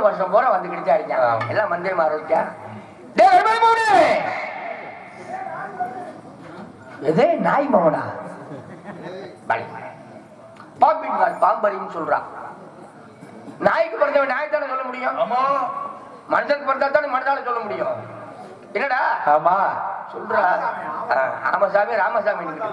வருஷம் பூரா வந்துக்கிட்டு தான் இருக்கான். எல்லாம் மந்திரி மாறிச்சா டேய் அருமை மூணு எதே? நாய் மகனா? பலி. பாம்பின் கால் பாம்பரின்னு சொல்றான் நாய்க்கு பிறந்தவன் நாய் தானே சொல்ல முடியும்? மனுஷனுக்கு பிறந்தா தானே மனுஷால சொல்ல முடியும். என்னடா? ஆமா. சொல்றா. ஆ, ராமசாமி ராமசாமி வந்து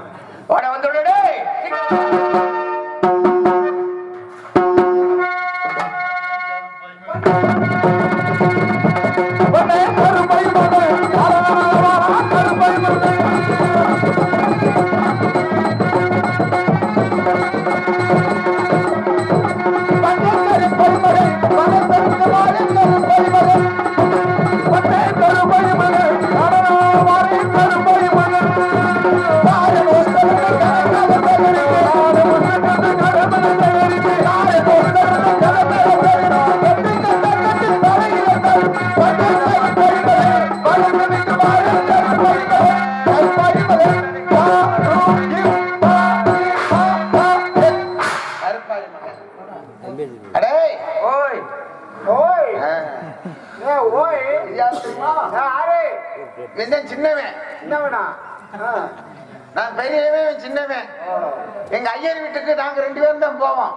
எங்க ஐயர் வீட்டுக்கு நாங்க ரெண்டு பேரும் தான் போவோம்?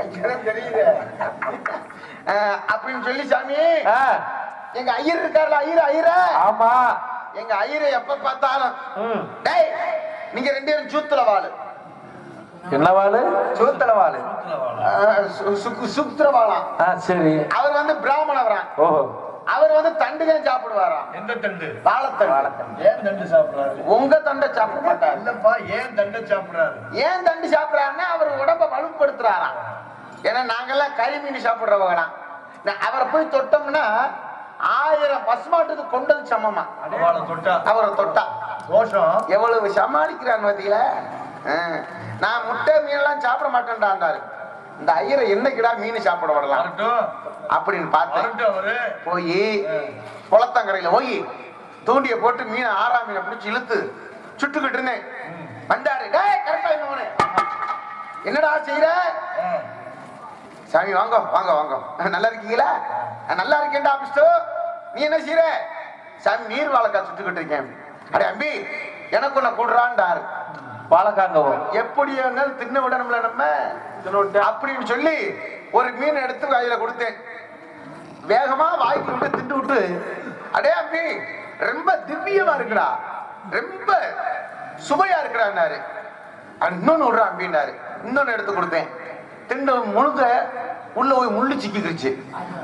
எங்க தெரியுது. அப்படின்னு சொல்லி சாமி ஆ, எங்க ஐயர் இருக்கார்ல ஐயர் ஐயர. ஆமா. எங்க ஐயரை எப்ப பார்த்தாலும் ம். டேய் நீங்க ரெண்டு பேரும் சூத்துல வாழு. என்ன வாழு சூத்துல வாழு சரி. அவர் வந்து பிராமணவரான் ஓஹோ. அவர் வந்து தண்டு தான் சாப்பிடுவாராம் எந்த தண்டு? வாழைத்தண்டு. ஏன் தண்டு சாப்பிடுறாரு? உங்க தண்டை சாப்பிட மாட்டார். இல்லப்பா ஏன் தண்டை சாப்பிடுறாரு? ஏன் தண்டு சாப்பிடுறாருன்னா அவர் உடம்ப வலுப்படுத்துறாராம் ஏன்னா நாங்கெல்லாம் கறி மீன் சாப்பிடுறவங்களாம் நான் அவரை போய் தொட்டோம்னா ஆயிரம் பசுமாட்டுக்கு கொண்டது சமமா. அவளை தொட்டா? அவரை தொட்டா. தோஷம்? எவ்வளவு சமாளிக்கிறான் பாத்தீங்களா. நான் முட்டை மீனெல்லாம் சாப்பிட மாட்டேன்டாண்டாரு. இந்த ஐயரை என்னைக்குடா மீன் சாப்பிட விடலாம்? அப்படின்னு பார்த்தேன். போய் குளத்தங்கரையில போய் தூண்டிய போட்டு மீனை ஆறாம் மீனை பிடிச்சி இழுத்து சுட்டுக்கிட்டு இருந்தேன். வந்தாரு. கரெக்டா என்னடா செய்யற. சாமி வாங்க வாங்க வாங்க. நல்லா இருக்கீங்களா? "நான் நல்லா இருக்கேன்டா அபிஷ்டு நீ என்ன செய்யற சாமி நீர் வாழைக்காய் சுட்டுக்கிட்டு இருக்கேன். அடே அம்பி எனக்கு ஒண்ணு கூடுறான்டாரு. வாழைக்காங்கவும் எப்படி தின்ன விடணும்ல நம்ம? அப்படின்னு சொல்லி ஒரு மீன் எடுத்து கையில கொடுத்தேன். வேகமா வாய்க்கு விட்டு திண்டு விட்டு அடே அம்பி ரொம்ப திவ்யமா இருக்குடா. ரொம்ப சுவையா இருக்குடான்னாரு "அஹ், இன்னொன்னு விடுறா அம்பின்னாரு இன்னொன்னு எடுத்து கொடுத்தேன். திண்டு முழுக்க உள்ள போய் முள்ளு சிக்கிக்கிருச்சு.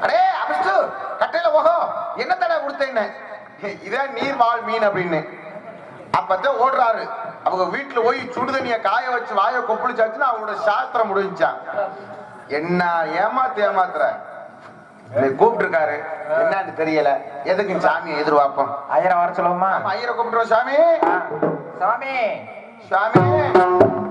அடே அபிஷ்டு கட்டையில போகோ. என்ன தடவை கொடுத்தேன்னு? இதான் நீர் வாழ் மீன் அப்படின்னு. அப்பதான் ஓடுறாரு. அவங்க வீட்டுல போய் சுடுதண்ணிய காய வச்சு வாய கொப்பளிச்சாச்சுன்னா அவங்களோட சாஸ்திரம் முடிஞ்சான் என்ன ஏமாத்து ஏமாத்துற? கூப்பிட்டு இருக்காரு என்னன்னு தெரியல. எதுக்கு சாமியை எதிர்பார்ப்போம்? ஆயிரம் வர சொல்லுவோமா? ஐயரை கூப்பிட்டுருவோம் சாமி. சாமி. சாமி.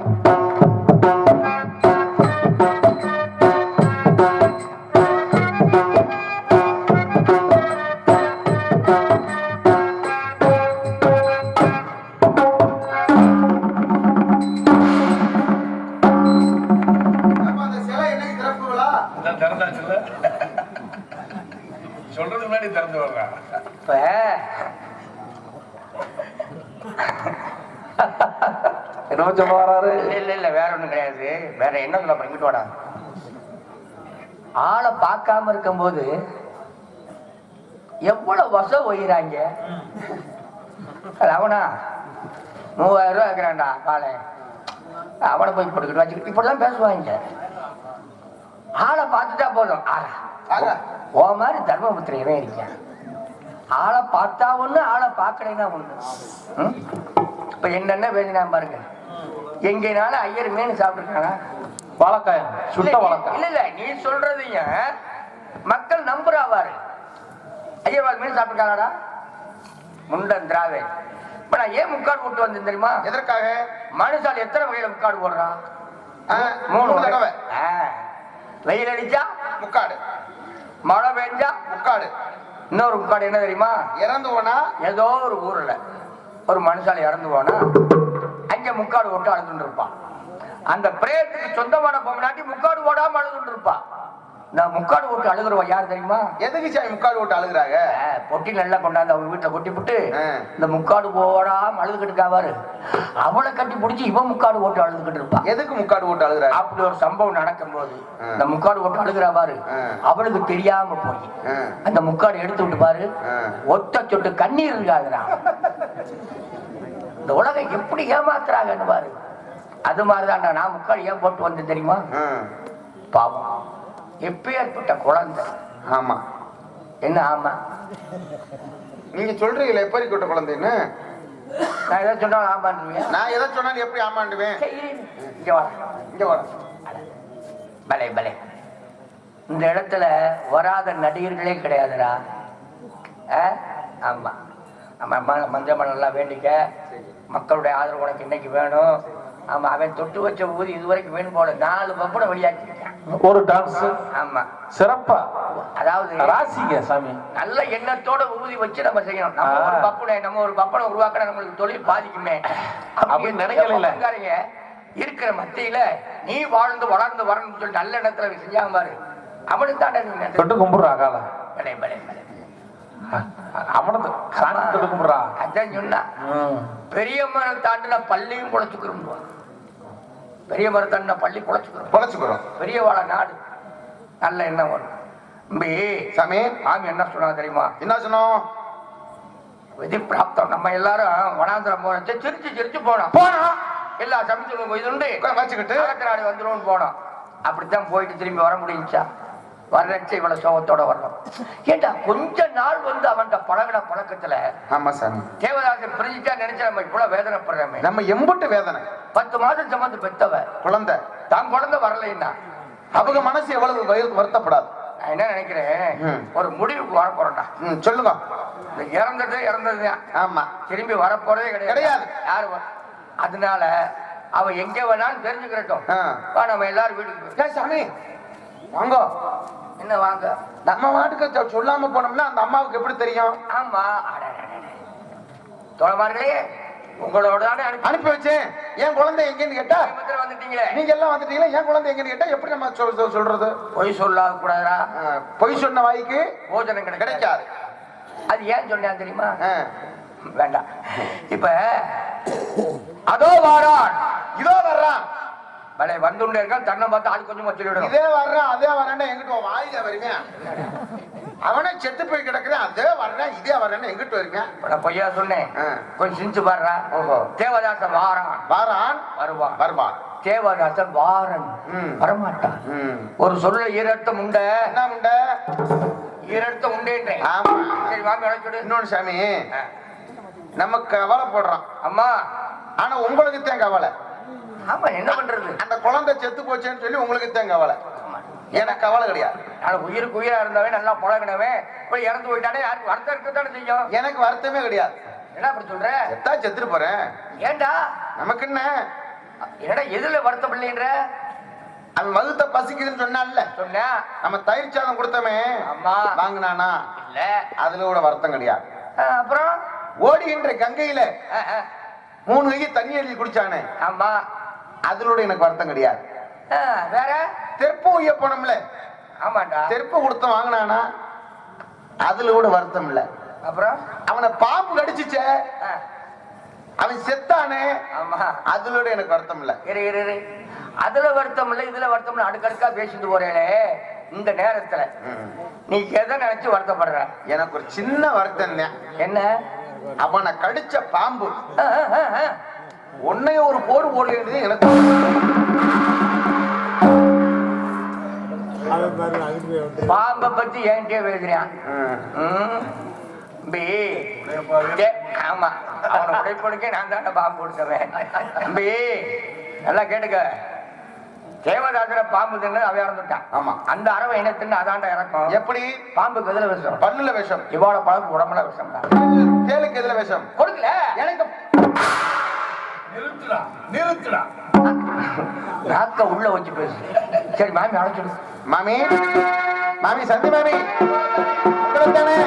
பார்க்காம இருக்கும்போது எவ்வளவு வசம் ஒய்கிறாங்க அவனா? மூவாயிரம் ரூபாய் இருக்கிறான்டா காலை. அவனை போய் போட்டுக்கிட்டு வச்சுக்கிட்டு இப்படிதான் பேசுவாங்க. ஆளை பார்த்துட்டா போதும். ஆளா. ஓ மாதிரி தர்மபுத்திரமே இருக்கேன். ஆளை பார்த்தா ஒண்ணு ஆளை பார்க்கலைன்னா ஒண்ணு? இப்ப என்னென்ன பேசினா பாருங்க. எங்கேனாலும் ஐயர் மீன் சாப்பிட்டுருக்கானா? வாழைக்காயம் சுட்ட இல்ல, வாழைக்காய் இல்ல இல்ல நீ சொல்றதைய மக்கள் நம்புறாவாரு. ஐயர்வாள் மீன் சாப்பிட்டுருக்காங்கடா முண்டன் திராவே இப்ப நான் ஏன் முக்காடு போட்டு வந்தேன் தெரியுமா? எதற்காக? மனுஷால் எத்தனை வகையில முக்காடு போடுறான் மூணு. தடவை. வெயில் அடிச்சா? முக்காடு. மழை பெஞ்சா? முக்காடு. இன்னொரு முக்காடு என்ன தெரியுமா? இறந்து போனா? ஏதோ ஒரு ஊர்ல. ஒரு மனுஷால இறந்து போனா அங்க முக்காடு போட்டு அழுதுட்டு இருப்பான் அந்த பிரேயத்துக்கு சொந்தமான பொம்னாட்டி முக்காடு போடாம அழுதுட்டு இருப்பான் நான் முக்காடு போட்டு அழுகுறவ யார் தெரியுமா எதுக்கு சாமி முக்கால் ஓட்டு அழுகுறாங்க பொட்டி நல்லா கொண்டாந்து அவங்க வீட்டுல கொட்டி விட்டு ஆ. இந்த முக்காடு போடாம அழுதுகிட்டு இருக்காவாரு அவளை கட்டி பிடிச்சி இவன் முக்காடு போட்டு அழுதுகிட்டு இருப்பான் எதுக்கு முக்காடு ஓட்டு அழுகுறாங்க அப்படி ஒரு சம்பவம் நடக்கும்போது ஆ. இந்த முக்காடு போட்டு அழுகிறா பாரு ஆ. அவளுக்கு தெரியாம போய். அந்த முக்காடு எடுத்து விட்டு பாரு. ஒத்த சொட்டு கண்ணீர் இருக்காதுடா இந்த உலகம் எப்படி ஏமாத்துறாங்கன்னு பாரு அது மாதிரிதான்டா நான் முக்காடு ஏன் போட்டு வந்தேன் தெரியுமா. பாவம் எப்பேற்பட்ட குழந்தை. ஆமா. என்ன ஆமா? நீங்க சொல்றீங்களே எப்படி கொட்ட குழந்தைன்னு? நான் எதை சொன்னாலும் ஆமான்றுவேன் நான் எதை சொன்னாலும் எப்படி ஆமாண்டுவேன் இங்க வர பலே பலே. இந்த இடத்துல வராத நடிகர்களே கிடையாதுடா? ஆமா. ஆமா ம- மஞ்சள் மணல்லாம் வேண்டிக்க. மக்களுடைய ஆதரவு உனக்கு இன்னைக்கு வேணும். ஆமா அவன் தொட்டு வச்ச ஊதி இது வரைக்கும் வேணும் போல நாலு பப்பனை வெளியாக்கிருக்கான் ஒரு டான்ஸ் ஆமா. சிறப்பா. அதாவது ராசிங்க சாமி. நல்ல எண்ணத்தோட ஊதி வச்சு நம்ம செய்யணும். நம்ம ஒரு. பப்பனை நம்ம ஒரு பப்பனை உருவாக்கினா நம்மளுக்கு தொழில் பாதிக்குமே. அப்படி நினைக்கலைல. பப்பன்காரங்க இருக்கிற மத்தியில நீ வாழ்ந்து வளர்ந்து வரணும்னு சொல்லி நல்ல இடத்துல செஞ்சாங்க பாரு. அவனுக்கு நன்றி. தொட்டு கும்பிடுறா கால. அவனது தொட்டு கும்பிடுறா. அதான் சொன்னா. ம். பெரிய மரம் தாண்டின பள்ளியும் குழைச்சுக்கிறோம் பெரிய மரம் தாண்டின பள்ளி குழைச்சுக்கிறோம் பொழைச்சுக்கிறோம் பெரிய வாழ நாடு. நல்ல எண்ணம் வரும். தம்பி சாமி. மாமி என்ன சொன்னாங்க தெரியுமா? என்ன சொன்னோம்? விதி பிராப்தம். நம்ம எல்லாரும் வனாந்திரம் போனோம். சரி, சிரிச்சு சிரிச்சு போனோம். போனா எல்லா சமைச்சு இது உண்டு உட்கார வச்சுக்கிட்டு. நாடு வந்துடும் போனோம். அப்படித்தான் போயிட்டு திரும்பி வர முடிஞ்சுச்சா? வரச்சு இவ்வளவு சோகத்தோட வரணும். ஏண்டா கொஞ்ச நாள் வந்து அவன்கிட்ட பழகின பழக்கத்துல ஆமா சாமி. தேவதாசன் பிரிஞ்சுட்டா நினைச்சா நம்ம இவ்வளவு வேதனைப்படுறோமே. நம்ம எம்புட்டு வேதனை. பத்து மாதம் சம்மந்து பெத்தவ. குழந்தை. தான் குழந்தை வரலைன்னா. அவங்க மனசு எவ்வளவு வருத்தப்படாது. நான் என்ன நினைக்கிறேன். ஒரு முடிவுக்கு வர போறேன்டா. சொல்லுங்க. இறந்தது இறந்ததுதான். ஆமா. திரும்பி வரப்போறதே கிடையாது. கிடையாது. யாரு அதனால அவ எங்க வேணாலும் தெரிஞ்சுக்கிறட்டும். நம்ம எல்லாரும் வீட்டுக்கு சாமி. வாங்க. என்ன வாங்க? நம்ம வாட்டுக்கு சொல்லாம போனோம்னா அந்த அம்மாவுக்கு எப்படி தெரியும்? ஆமா. தோழமார்களே உங்களோட அனுப்பி வச்சேன். என் குழந்தை எங்கன்னு கேட்டா வந்துட்டீங்களே? நீங்க எல்லாம் வந்துட்டீங்களா? என் குழந்தை எங்கன்னு கேட்டா எப்படி நம்ம சொல் சொல்- சொல்றது? பொய் சொல்லாத கூடாதா பொய் சொன்ன வாய்க்கு போஜனம் கிடைக்காது. அது ஏன் சொன்னேன் தெரியுமா? வேண்டாம். இப்ப அதோ வாரான். இதோ வர்றான். பலே வந்துண்டே இருக்கான் தன்னை பார்த்து ஆள் கொஞ்சமா சொல்லிவிடும் இதே வர்றான் அதே வர்றான் எங்கிட்ட வாயில வருவேன் அவனே செத்து போய் கிடக்குறேன் அதே வர்றேன் இதே வர்றேன்னு எங்கிட்ட வருவேன் நான் பொய்யா சொன்னேன். கொஞ்சம் சிரிச்சு பாடுறா ஓஹோ. தேவதாசன் வாரான். வாரான் வருவான். வருவான். தேவதாசன் வாரன். வரமாட்டான். ஒரு சொல்ல ஈரர்த்தம் உண்ட என்ன முண்ட? ஈரர்த்தம் உண்டேன்றேன் ஆமா. சரி வாங்க அழைச்சுடு இன்னொன்னு சாமி. நம்ம கவலைப்படுறோம் அம்மா. ஆனா உங்களுக்கு தான் கவலை. ஆமா என்ன பண்றது? அந்த குழந்தை செத்து போச்சேன்னு சொல்லி உங்களுக்கு தான் கவலை. எனக்கு கவலை கிடையாது. நான் உயிருக்கு உயிரா இருந்தவன் நல்லா பழகினவன் இப்ப இறந்து போயிட்டானே யாருக்கு வருத்தம் இருக்கத்தானே செய்யும்? எனக்கு வருத்தமே கிடையாது. என்ன அப்படி சொல்ற? செத்தா செத்துட்டு போறேன். ஏண்டா? நமக்கு என்ன? என்னடா எதுல வருத்தம் இல்லைன்ற? அவன் வகுத்த பசிக்குதுன்னு சொன்னான்ல சொன்னா. நம்ம தயிர் சாதம் கொடுத்தமே ஆமா. வாங்கினானா? இல்ல. அதுல கூட வருத்தம் கிடையாது. அப்புறம்? ஓடுகின்ற கங்கையில மூணு கை தண்ணி எழுதி குடிச்சானே. ஆமா. அதுல எனக்கு வருத்தம் கிடையாது. வேற? தெருப்பு உய்ய போனோம்ல ஆமாண்டா. தெருப்பு கொடுத்து வாங்கினானா அதுல கூட வருத்தம் இல்ல. அப்புறம்? அவனை பாம்பு கடிச்சுச்சே. அவன் செத்தானே. ஆமா. அதுல எனக்கு வருத்தம் இல்ல. இரு இரு அதுல வருத்தம் இல்ல இதுல வருத்தம் இல்ல அடுக்கடுக்கா பேசிட்டு போறேனே. இந்த நேரத்துல நீ எதை நினைச்சு வருத்தப்படுற? எனக்கு ஒரு சின்ன வருத்தம் என்ன? அவனை கடிச்ச பாம்பு. உன்னைய ஒரு போர் போடுறது எனக்கு பாம்பை பத்தி என்கிட்டயே பேசுறான் ஆமா. அவனை உடைப்படுக்க நான் தானே பாம்பு கொடுத்தவன். பி. நல்லா கேட்டுக்க. தேவதாசர பாம்பு தின்னு அவன் இறந்துட்டான். ஆமா. அந்த அரவை இனத்தின்னு அதாண்ட இறக்கும். எப்படி? பாம்புக்கு எதுல விஷம் பல்லுல விஷம் இவாள பழக்கு உடம்புல விஷம் தான் தேலுக்கு எதுல விஷம் கொடுக்கல. எனக்கு நிறுத்துடா நிறுத்துடா. நாக்க உள்ள வச்சு பேசு. சரி மாமி அழைச்சிடு. மாமி மாமி சந்தி மாமி. உங்களை தானே.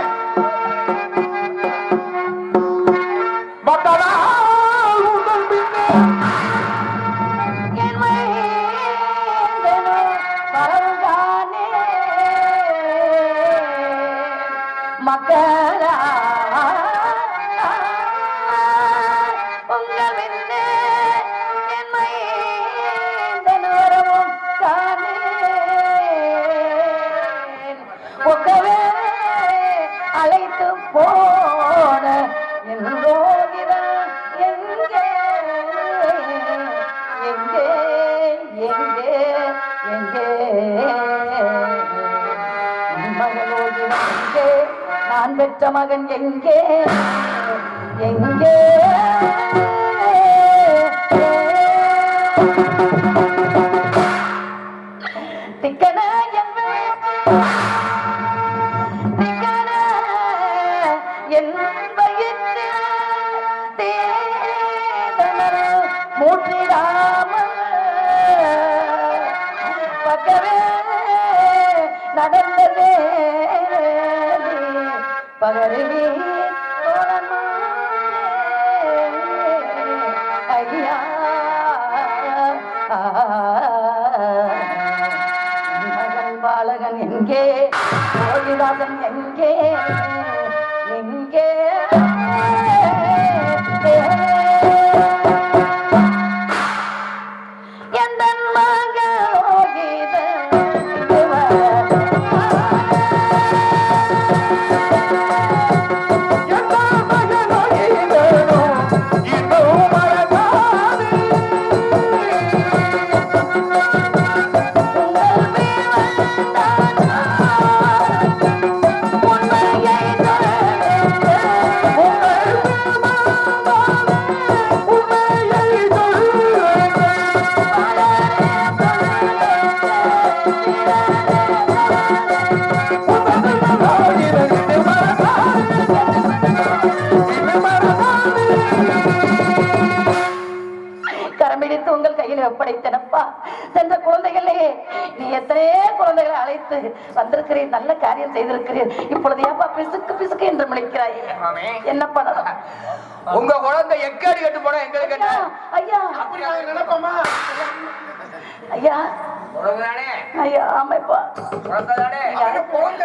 பெற்ற மகன் எங்கே எங்கே எங்கே கோவிதாசன் எங்கே எங்கே எக்கடி கட்டு போனா எங்களுக்கு ஐயா என்ன ஐயா அப்படி நாங்க நினைப்போமா ஐயா குழந்தை தானே ஐயா ஆமாப்பா குழந்தை தானே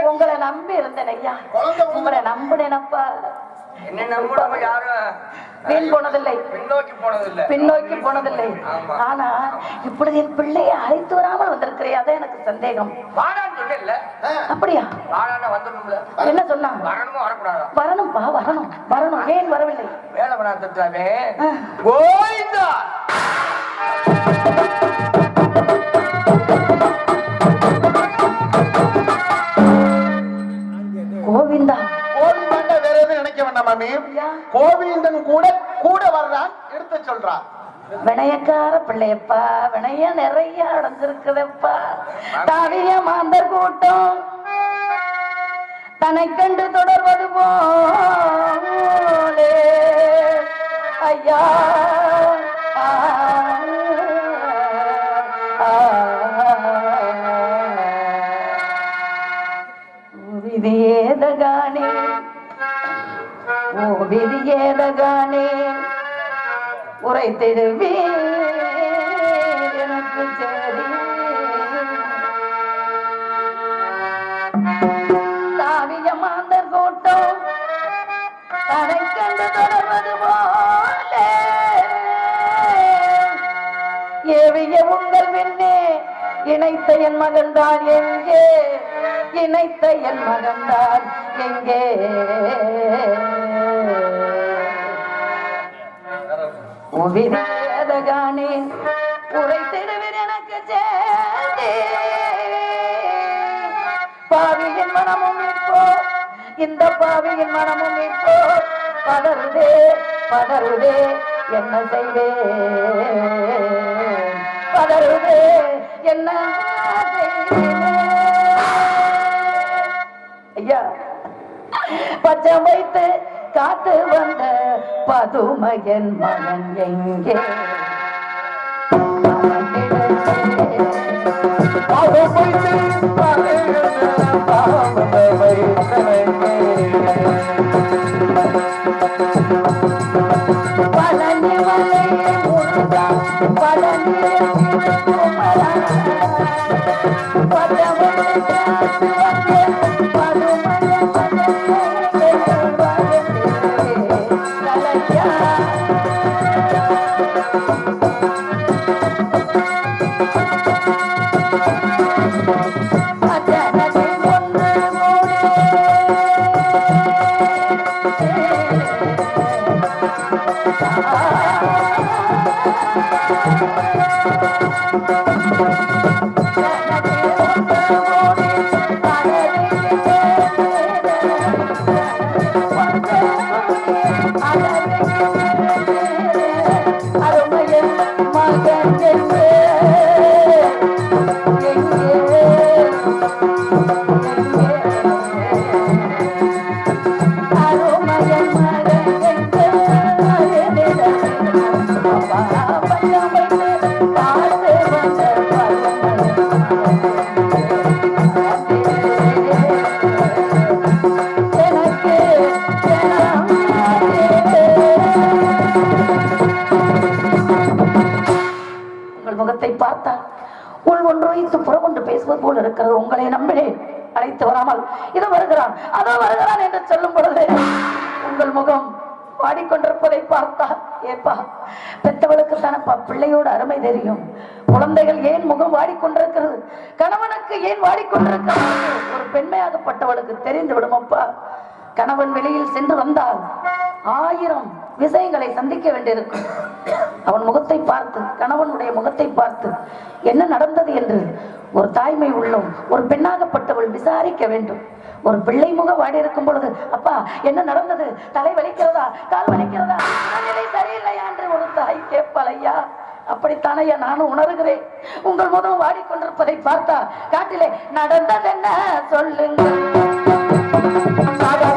உங்களை நம்பி இருந்தேன் ஐயா. உங்களை நம்பினேனப்பா. வீண் போனதில்லை. பின்னோக்கி போனது இல்ல பின்னோக்கி போனதில்லை. ஆனா இப்பொழுது என் பிள்ளையை அழைத்து வராமல் வந்திருக்கிறேன். அதான் எனக்கு சந்தேகம். அப்படியா? என்ன சொன்னா? வரணுமா வரக்கூடாதா? வரணும்பா வரணும். வரணும். ஏன் வரவில்லை? வேலை பண்ணா தட்டாவே ஆ. கோவிந்தா! கோவிந்தா. கோவிந்தன் வேற எதுவும் நினைக்க வேண்டாம் மாமி. கோவிந்தன் கூட கூட வர்றான் எடுத்து சொல்றான் வினயக்கார பிள்ளையப்பா வினயம் நிறைய அடைஞ்சிருக்குதப்பா தாவிய மாந்தர் கூட்டம். தன்னை கண்டு தொடர்வது போலே. ஐயா. உரைத்திடுவீர் எனக்கு சரி தாவிய மாந்தர் கூட்டம் தனை கண்டு தொடர்வது போல. ஏவிய உங்கள் பின்னே இணைத்த என் மகன்தான் எங்கே? இணைத்த என் மகன்தான் எங்கே? உவிதகானே உரை எனக்கு சேதி பாவியின் மனமும் இப்போ இந்த பாவியின் மனமும் இப்போ படருதே படருதே என்ன செய்வே? படருதே என்ன செய்வேன் ஐயா பச்சம் வைத்து காத்து வந்த பதுமையன் மகன் எங்கே? பழனி மலை பழனி பழமலை Thank you. பெத்தவளுக்கு தானப்பா பிள்ளையோட அருமை தெரியும். குழந்தைகள் ஏன் முகம் வாடிக்கொண்டிருக்கிறது? கணவனுக்கு ஏன் வாடிக்கொண்டிருக்கிறது ஒரு பெண்மையாகப்பட்டவளுக்கு தெரிந்து விடுமப்பா. கணவன் வெளியில் சென்று வந்தால் ஆயிரம் விஷயங்களை சந்திக்க வேண்டியிருக்கும். அவன் முகத்தை பார்த்து கணவனுடைய முகத்தை பார்த்து என்ன நடந்தது என்று ஒரு தாய்மை உள்ளம் ஒரு பெண்ணாகப்பட்டவள் விசாரிக்க வேண்டும். ஒரு பிள்ளை முகம் வாடி இருக்கும் பொழுது அப்பா என்ன நடந்தது? தலை வலிக்கிறதா? கால் வலிக்கிறதா? மனநிலை சரியில்லையா என்று ஒரு தாய் கேட்பாள் ஐயா அப்படித்தான் நானும் உணர்கிறேன். உங்கள் முகம் வாடிக்கொண்டிருப்பதை பார்த்தா காட்டிலே நடந்தது என்ன சொல்லுங்கள். சாதா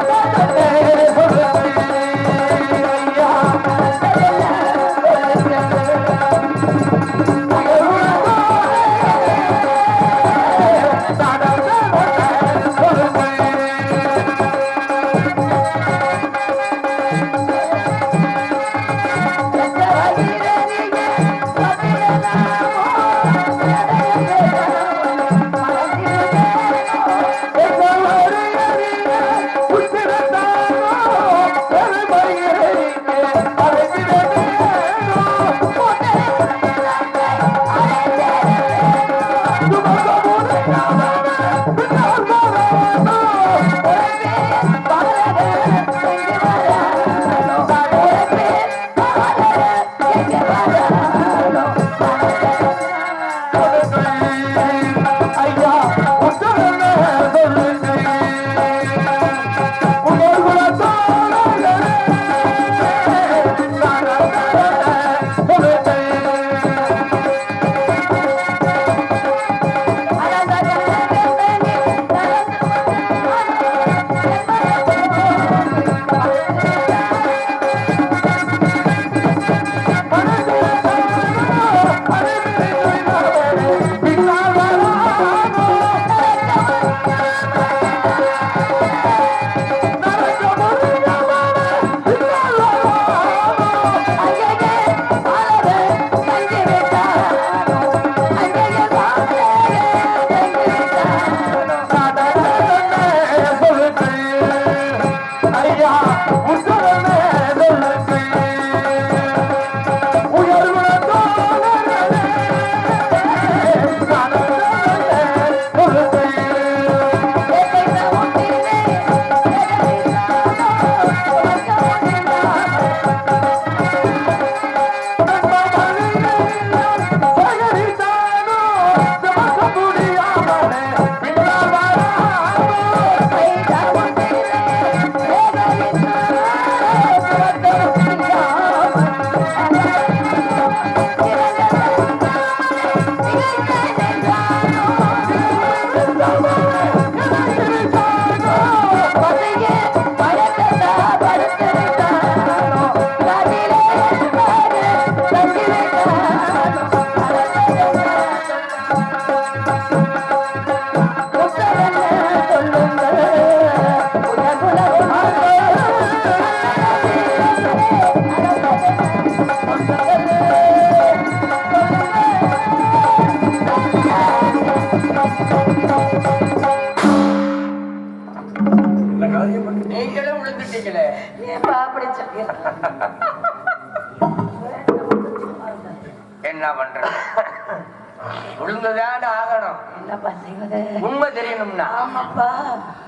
விழுந்துதான் ஆகணும். என்னப்பா செய்வது? உண்மை தெரியணும்னா. ஆமாப்பா.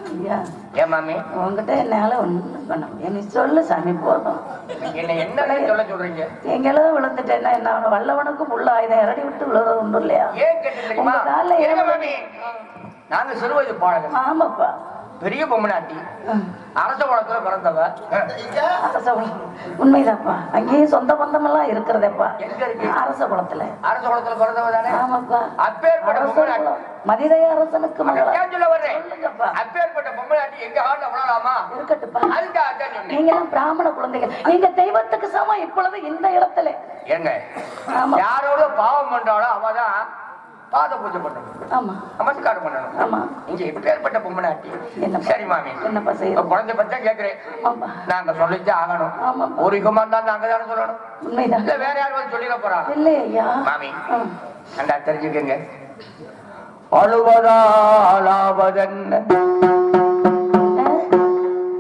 ஐயா. ஏன் மாமி? உங்ககிட்ட என்னால ஒண்ணும் பண்ண முடியாது. நீ சொல்லு சாமி போதும். என்ன என்ன சொல்ல சொல்றீங்க? எங்கேயாவது விழுந்துட்டேன்னா என்ன? வல்லவனுக்கும் உள்ள ஆயுதம் இறடி விட்டு விழுறது உண்டு இல்லையா? உங்க கால்ல ஏன் நாங்க சிறுவயது பாடகர் ஆமாப்பா. பெரிய பொம்மநாட்டி அரச குளத்துல பிறந்தவ. அரச குளம் உண்மைதாப்பா அங்கேயும் சொந்த பந்தம் எல்லாம் இருக்கிறதேப்பா. எங்க இருக்கு? அரச குளத்துல அரச குளத்துல பிறந்தவ தானே? ஆமாப்பா. அப்பேற்பட்ட. மதிரை அரசனுக்கு சொல்ல வர்றேன்? அப்பேற்பட்ட பொம்மநாட்டி எங்க ஹார்ட்ல விழலாமா இருக்கட்டுப்பா நீங்களும் பிராமண குழந்தைகள். நீங்க தெய்வத்துக்கு சமம் இப்பொழுது இந்த இடத்துல. ஏங்க யாரோட பாவம் பண்றாளோ அவதான் பாத பூஜை பண்ணணும். ஆமா. நமஸ்காரம் பண்ணணும். ஆமா. இங்க இப்பேற்பட்ட பொம்மனாட்டி. என்ன சரி மாமி. என்னப்பா செய்யறது? குழந்தை பத்தா கேக்குறேன். ஆமா. நாங்க சொல்லித்தான் ஆகணும். ஆமா. ஒரு யுகமா இருந்தா நாங்க தானே சொல்லணும். உண்மைதான். இல்ல வேற யாரும் வந்து சொல்லிட போறாங்க இல்லை ஐயா. மாமி. அண்டா தெரிஞ்சுக்கங்க. அழுவதாலாவதென்ன?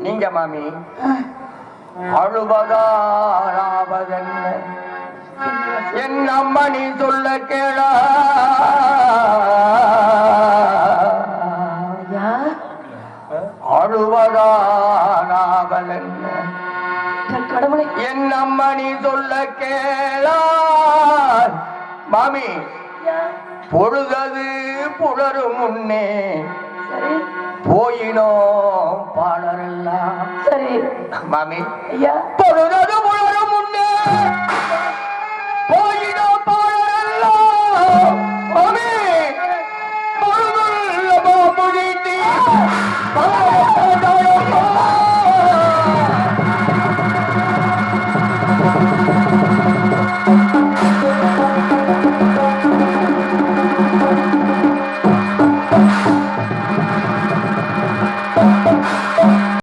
நீங்க மாமி. அழுவதாலாவதென்ன? என் அம்மணி சொல்ல கேளா. அழுவதாலாவதென்ன என் என் அம்மணி சொல்ல கேளா. மாமி பொழுதது புலரும் முன்னே சரி. போயினோம் பாலரெல்லாம் சரி. மாமி பொழுதது புலரும் முன்னே